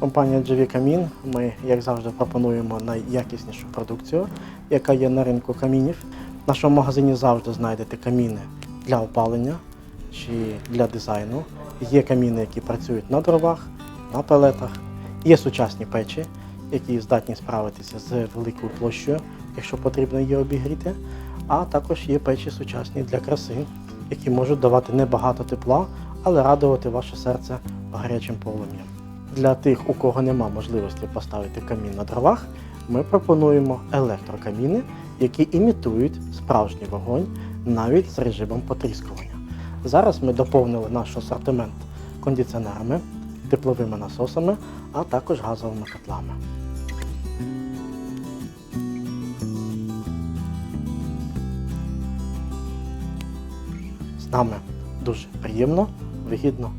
Компанія GV Камін. Ми, як завжди, пропонуємо найякіснішу продукцію, яка є на ринку камінів. В нашому магазині завжди знайдете каміни для опалення чи для дизайну. Є каміни, які працюють на дровах, на пелетах. Є сучасні печі, які здатні справитися з великою площею, якщо потрібно її обігріти. А також є печі сучасні для краси, які можуть давати небагато тепла, але радувати ваше серце гарячим полум'ям. Для тих, у кого нема можливості поставити камін на дровах, ми пропонуємо електрокаміни, які імітують справжній вогонь навіть з режимом потріскування. Зараз ми доповнили наш асортимент кондиціонерами, тепловими насосами, а також газовими котлами. З нами дуже приємно, вигідно